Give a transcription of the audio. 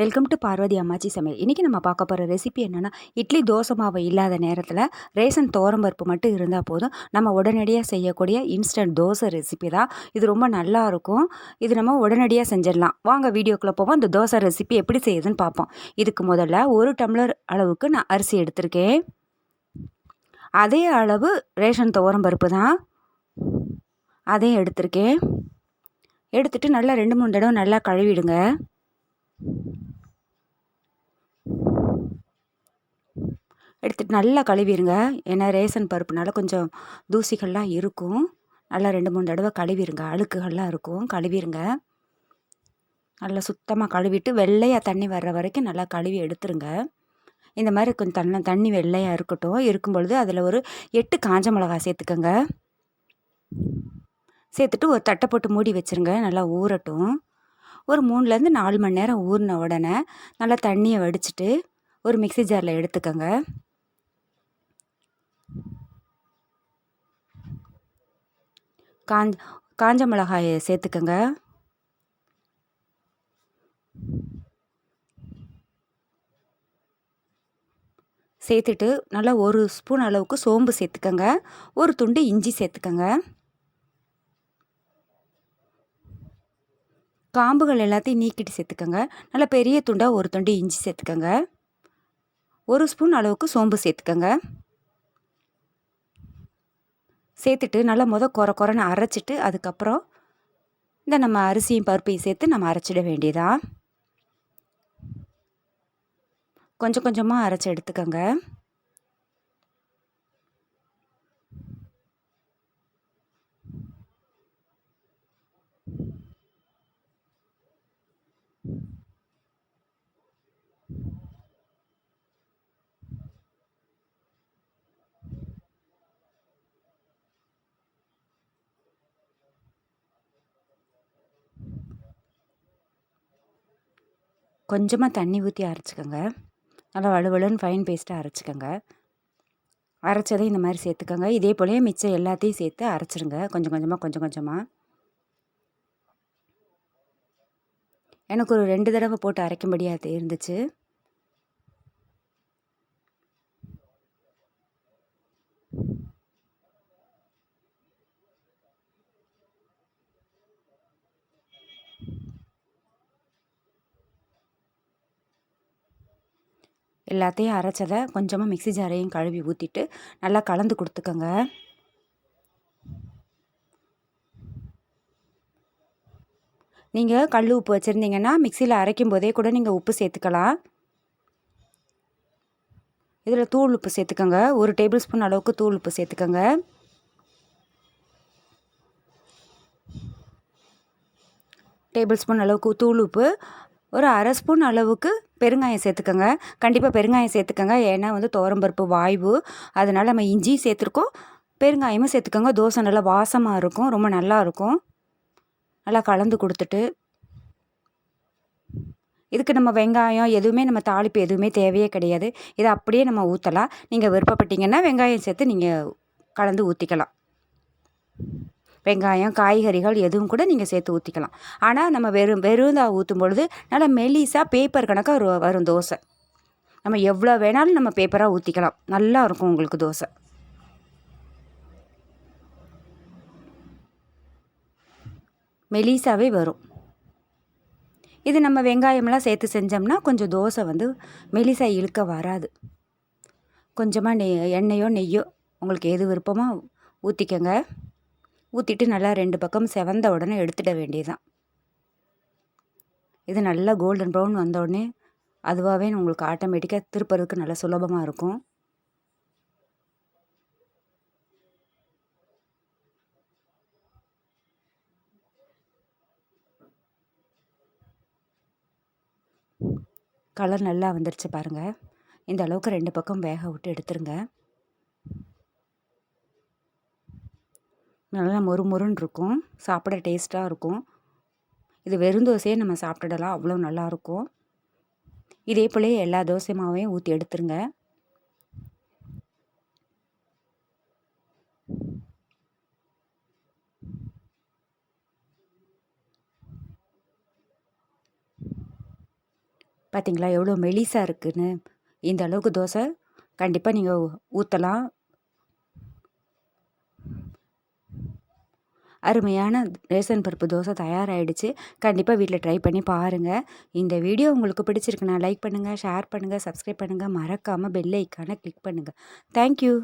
Welcome to Parvati அம்மாச்சி சமையல் இன்றைக்கி நம்ம பார்க்க போகிற ரெசிபி என்னென்னா இட்லி தோசை மாவு இல்லாத நேரத்தில் ரேஷன் பருப்பு மட்டும் இருந்தால் போதும். நம்ம உடனடியாக செய்யக்கூடிய இன்ஸ்டன்ட் தோசை ரெசிபி தான். இது ரொம்ப நல்லா இருக்கும். இது நம்ம உடனடியாக செஞ்சிடலாம். வாங்க வீடியோக்குள்ளே போவோம். இந்த தோசை ரெசிபி எப்படி செய்யுதுன்னு பார்ப்போம். இதுக்கு முதல்ல ஒரு டம்ளர் அளவுக்கு நான் அரிசி எடுத்திருக்கேன். அதே அளவு ரேஷன் பருப்பு தான். அதையும் எடுத்திருக்கேன். எடுத்துகிட்டு நல்லா ரெண்டு மூணு தடவை நல்லா கழுவிடுங்க. எடுத்துகிட்டு நல்லா கழுவிடுங்க ஏன்னா ரேஷன் பருப்புனால கொஞ்சம் தூசிகள்லாம் இருக்கும். நல்லா ரெண்டு மூணு தடவை கழுவிடுங்க அழுக்குகள்லாம் இருக்கும். கழுவிடுங்க நல்லா சுத்தமாக கழுவிட்டு வெள்ளையாக தண்ணி வர்ற வரைக்கும் நல்லா கழுவி எடுத்துருங்க. இந்த மாதிரி கொஞ்சம் தண்ணி தண்ணி வெள்ளையாக இருக்கட்டும். இருக்கும் பொழுது அதில் ஒரு எட்டு காஞ்ச மிளகா சேர்த்துக்கோங்க. சேர்த்துட்டு ஒரு தட்டை போட்டு மூடி வச்சுருங்க. நல்லா ஊறட்டும். ஒரு மூணுலேருந்து நாலு மணி நேரம் ஊறின உடனே நல்லா தண்ணியை வடிச்சிட்டு ஒரு மிக்சி ஜாரில் எடுத்துக்கோங்க. காஞ்ச காஞ்ச மிளகாயை சேர்த்துக்கோங்க. சேர்த்துட்டு நல்லா ஒரு ஸ்பூன் அளவுக்கு சோம்பு சேர்த்துக்கோங்க. ஒரு துண்டு இஞ்சி சேர்த்துக்கோங்க. காம்புகள் எல்லாத்தையும் நீக்கிட்டு சேர்த்துக்கோங்க. நல்லா பெரிய துண்டாக ஒரு துண்டு இஞ்சி சேர்த்துக்கோங்க. ஒரு ஸ்பூன் அளவுக்கு சோம்பு சேர்த்துக்கோங்க. சேர்த்துட்டு நல்லா முத குறை குறைன்னு அரைச்சிட்டு அதுக்கப்புறம் இந்த நம்ம அரிசியும் பருப்பையும் சேர்த்து நம்ம அரைச்சிட வேண்டியதான் கொஞ்சம் கொஞ்சமாக அரைச்சி எடுத்துக்கோங்க. கொஞ்சமாக தண்ணி ஊற்றி அரைச்சிக்கோங்க. நல்லா வலுவலுன்னு ஃபைன் பேஸ்ட்டாக அரைச்சிக்கோங்க. அரைச்சதை இந்த மாதிரி சேர்த்துக்கோங்க. இதே போலேயே மிச்சம் எல்லாத்தையும் சேர்த்து அரைச்சிருங்க. கொஞ்சம் கொஞ்சமாக கொஞ்சம் கொஞ்சமாக எனக்கு ஒரு ரெண்டு தடவை போட்டு அரைக்கும்படியாக இருந்துச்சு. எல்லாத்தையும் அரைச்சதை கொஞ்சமாக மிக்சி ஜாரையும் கழுவி ஊற்றிட்டு நல்லா கலந்து கொடுத்துக்கோங்க. நீங்கள் கல் உப்பு வச்சுருந்தீங்கன்னா மிக்சியில் அரைக்கும் போதே கூட நீங்கள் உப்பு சேர்த்துக்கலாம். இதில் தூள் உப்பு சேர்த்துக்கோங்க. ஒரு டேபிள் ஸ்பூன் அளவுக்கு தூள் உப்பு சேர்த்துக்கோங்க. டேபிள் ஸ்பூன் அளவுக்கு தூள் உப்பு ஒரு அரை ஸ்பூன் அளவுக்கு பெருங்காயம் சேர்த்துக்கோங்க. கண்டிப்பாக பெருங்காயம் சேர்த்துக்கோங்க. ஏன்னா வந்து தோரம்பருப்பு வாய்வு. அதனால் நம்ம இஞ்சி சேர்த்துருக்கோம். பெருங்காயமும் சேர்த்துக்கோங்க. தோசை நல்லா வாசமாக இருக்கும். ரொம்ப நல்லா இருக்கும். நல்லா கலந்து கொடுத்துட்டு. இதுக்கு நம்ம வெங்காயம் எதுவுமே நம்ம தாளிப்பு எதுவுமே தேவையே கிடையாது. இதை அப்படியே நம்ம ஊற்றலாம் நீங்கள் விருப்பப்பட்டீங்கன்னா வெங்காயம் சேர்த்து நீங்கள் கலந்து ஊற்றிக்கலாம் வெங்காயம் காய்கறிகள் எதுவும் கூட நீங்கள் சேர்த்து ஊற்றிக்கலாம் ஆனால் நம்ம வெறும் வெறும் தான் ஊற்றும் பொழுது நல்லா மெலிசாக பேப்பர் கணக்காக வரும் தோசை. நம்ம எவ்வளோ வேணாலும் நம்ம பேப்பராக ஊற்றிக்கலாம் நல்லா இருக்கும் உங்களுக்கு தோசை. மெலிசாவே வரும். இது நம்ம வெங்காயம்லாம் சேர்த்து செஞ்சோம்னா கொஞ்சம் தோசை வந்து மெலிசா இழுக்க வராது. கொஞ்சமாக நெய் எண்ணெயோ நெய்யோ உங்களுக்கு எது விருப்பமோ ஊற்றிக்கங்க ஊற்றிட்டு நல்லா ரெண்டு பக்கம் செவந்த உடனே எடுத்துட வேண்டியதுதான். இது நல்லா கோல்டன் ப்ரௌன் வந்த உடனே அதுவாகவே உங்களுக்கு ஆட்டோமேட்டிக்காக திருப்பறதுக்கு நல்லா சுலபமாக இருக்கும். கலர் நல்லா வந்துருச்சு பாருங்கள் இந்த அளவுக்கு ரெண்டு பக்கம் வேக விட்டு எடுத்துருங்க. நல்லா மொறு மொறுன்னு இருக்கும் சாப்பிட டேஸ்ட்டாக இருக்கும் இது வெறும் தோசையே நம்ம சாப்பிட்டுடலாம். அவ்வளோ நல்லாயிருக்கும் இதே போல் எல்லா தோசை மாவையும் ஊற்றி எடுத்துருங்க. பார்த்தீங்களா எவ்வளோ மெலிசாக இருக்குன்னு. இந்த அளவுக்கு தோசை கண்டிப்பாக நீங்கள் ஊற்றலாம் அருமையான ரேசன் பருப்பு தோசை தயாராகிடுச்சு கண்டிப்பாக வீட்டில் ட்ரை பண்ணி பாருங்கள் இந்த வீடியோ உங்களுக்கு பிடிச்சிருக்குன்னா லைக் பண்ணுங்கள் ஷேர் பண்ணுங்கள் சப்ஸ்கிரைப் பண்ணுங்கள் மறக்காமல் பெல் ஐக்கானை கிளிக் பண்ணுங்கள் தேங்க்யூ